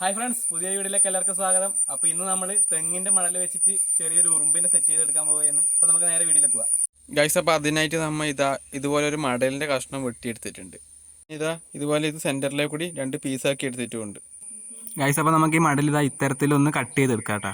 Hi friends പുതിയ വീഡിയോയിലേക്ക് എല്ലാവർക്കും സ്വാഗതം. അപ്പോൾ ഇന്ന് നമ്മൾ തെങ്ങിന്റെ മണൽ വെച്ചിട്ട് ചെറിയൊരു ഉറുമ്പിനെ സെറ്റ് ചെയ്തെടുക്കാൻ പോവുകയെന്ന് അപ്പോൾ നമുക്ക് നേരെ വീഡിയോയിലേക്ക് പോവാം. ഗൈസ് അപ്പോൾ അതിനായിട്ട് നമ്മൾ ഇതാ ഇതുപോലെ ഒരു മടലിന്റെ കഷ്ണം വെട്ടിയെടുത്തിട്ടുണ്ട്. ഇതാ ഇതുപോലെ ഇത് സെന്ററിലേക്ക് കൂടി രണ്ട് പീസാക്കി എടുത്തിട്ടുമുണ്ട്. ഗൈസ് അപ്പോൾ നമുക്ക് ഈ മടൽ ഇതാ ഇത്തരത്തിലൊന്ന് കട്ട് ചെയ്തെടുക്കാം കേട്ടോ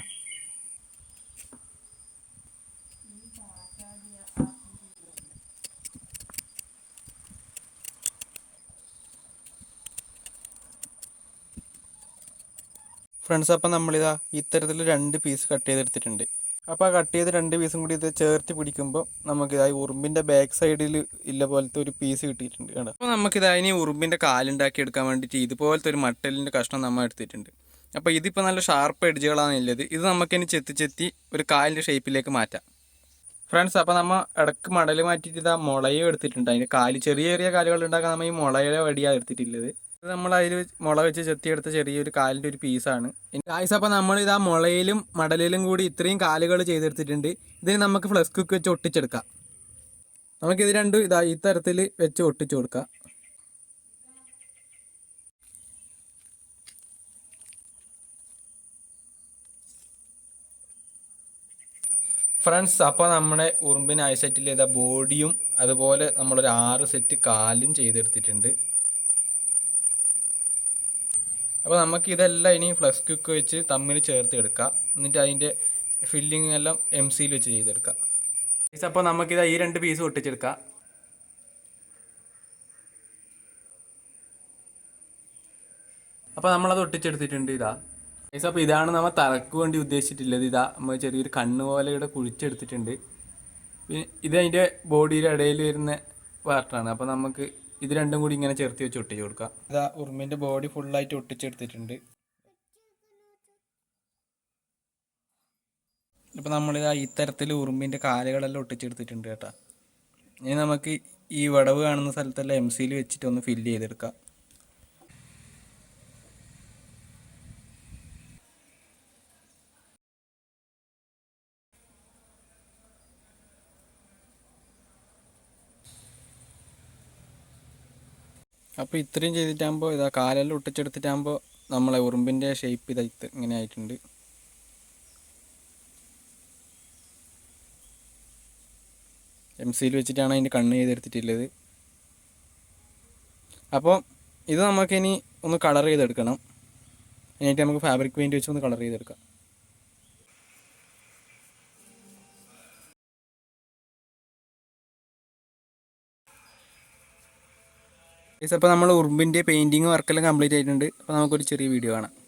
ഫ്രണ്ട്സ് അപ്പോൾ നമ്മളിതാ ഇത്തരത്തിൽ രണ്ട് പീസ് കട്ട് ചെയ്തെടുത്തിട്ടുണ്ട്. അപ്പോൾ ആ കട്ട് ചെയ്ത് രണ്ട് പീസും കൂടി ഇത് ചേർത്ത് പിടിക്കുമ്പോൾ നമുക്കിതാ ഈ ഉറുമ്പിന്റെ ബാക്ക് സൈഡിൽ ഇല്ല പോലത്തെ ഒരു പീസ് കിട്ടിയിട്ടുണ്ട് കേട്ടോ അപ്പോൾ നമുക്കിതാ ഇനി ഉറുമ്പിന്റെ കാലുണ്ടാക്കി എടുക്കാൻ വേണ്ടിയിട്ട് ഇതുപോലത്തെ ഒരു മട്ടലിന്റെ കഷ്ണം നമ്മൾ എടുത്തിട്ടുണ്ട്. അപ്പോൾ ഇതിപ്പോൾ നല്ല ഷാർപ്പ് എഡ്ജുകളാണ് ഉള്ളത് ഇത് നമുക്കിനി ചെത്തി ചെത്തി ഒരു കാലിന്റെ ഷേപ്പിലേക്ക് മാറ്റാം. ഫ്രണ്ട്സ് അപ്പോൾ നമ്മൾ ഇടയ്ക്ക് മടൽ മാറ്റിയിട്ട് ഇതാ മുളയും എടുത്തിട്ടുണ്ട്. അതിന്റെ കാൽ ചെറിയ ചെറിയ കാലുകൾ ഉണ്ടാക്കാൻ നമ്മൾ ഈ മുളയുടെ വടിയാണ് എടുത്തിട്ടുള്ളത്. ഇത് നമ്മൾ അതിൽ മുള വെച്ച് ചെത്തിയെടുത്ത ചെറിയൊരു കാലിന്റെ ഒരു പീസാണ്. ഗായ്സ് അപ്പോൾ നമ്മൾ ആ മുളയിലും മടലിലും കൂടി ഇത്രയും കാലുകൾ ചെയ്തെടുത്തിട്ടുണ്ട്. ഇതിന് നമുക്ക് ഫ്ലസ് കുക്ക് വെച്ച് ഒട്ടിച്ചെടുക്കാം. നമുക്കിത് രണ്ടും ഇതാ ഈ തരത്തിൽ വെച്ച് ഒട്ടിച്ചു കൊടുക്കാം. ഫ്രണ്ട്സ് അപ്പോൾ നമ്മുടെ ഉറുമ്പിന് ഐസെറ്റിൽ ചെയ്ത ബോഡിയും അതുപോലെ നമ്മളൊരു ആറ് സെറ്റ് കാലും ചെയ്തെടുത്തിട്ടുണ്ട്. അപ്പോൾ നമുക്ക് ഇതെല്ലാം ഇനി ഫ്ലക്സ് ക്യുക്ക് വെച്ച് തമ്മിൽ ചേർത്ത് എടുക്കാം. എന്നിട്ട് അതിന്റെ ഫില്ലിംഗ് എല്ലാം എം സിയിൽ വെച്ച് ചെയ്തെടുക്കാം. അപ്പോൾ നമുക്കിത് ഈ രണ്ട് പീസ് ഒട്ടിച്ചെടുക്കാം അപ്പോൾ നമ്മളത് ഒട്ടിച്ചെടുത്തിട്ടുണ്ട് ഇതാ. പൈസ അപ്പോൾ ഇതാണ് നമ്മൾ തലക്ക് വേണ്ടി ഉദ്ദേശിച്ചിട്ടുള്ളത്. ഇതാ നമ്മൾ ചെറിയൊരു കണ്ണ് പോലെ ഇവിടെ കുഴിച്ചെടുത്തിട്ടുണ്ട്. പിന്നെ ഇത് അതിന്റെ ബോഡിയുടെ ഇടയിൽ വരുന്ന പാർട്ടാണ് അപ്പോൾ നമുക്ക് ഇത് രണ്ടും കൂടി ഇങ്ങനെ ചേർത്ത് വെച്ച് ഒട്ടിച്ച് കൊടുക്കുക ഇതാ ഉറുമ്പിന്റെ ബോഡി ഫുള്ളായിട്ട് ഒട്ടിച്ചെടുത്തിട്ടുണ്ട്. ഇപ്പോൾ നമ്മളിതാ ഇത്തരത്തിൽ തരത്തിൽ ഉറുമ്പിന്റെ കാലുകളെല്ലാം ഒട്ടിച്ചെടുത്തിട്ടുണ്ട് കേട്ടോ. ഇനി നമുക്ക് ഈ വടവ് കാണുന്ന സ്ഥലത്തെല്ലാം എം സിയിൽ വെച്ചിട്ട് ഒന്ന് ഫില്ല് ചെയ്തെടുക്കാം. അപ്പോൾ ഇത്രയും ചെയ്തിട്ടാകുമ്പോൾ ഇതാ കാലെല്ലാം ഒട്ടിച്ചെടുത്തിട്ടാകുമ്പോൾ നമ്മളെ ഉറുമ്പിന്റെ ഷേപ്പ് ഇതാ ഇങ്ങനെ ആയിട്ടുണ്ട്. എം സിയിൽ വെച്ചിട്ടാണ് അതിന്റെ കണ്ണ് ചെയ്തെടുത്തിട്ടുള്ളത്. അപ്പോൾ ഇത് നമുക്കിനി ഒന്ന് കളർ ചെയ്തെടുക്കണം. അതിനായിട്ട് നമുക്ക് ഫാബ്രിക് പെയിന്റ് വെച്ച് ഒന്ന് കളർ ചെയ്തെടുക്കാം. അപ്പോൾ നമ്മൾ ഉറുമ്പിന്റെ പെയിന്റിങ് വർക്കെല്ലാം കംപ്ലീറ്റ് ആയിട്ടുണ്ട്. അപ്പോൾ നമുക്കൊരു ചെറിയ വീഡിയോ കാണാം.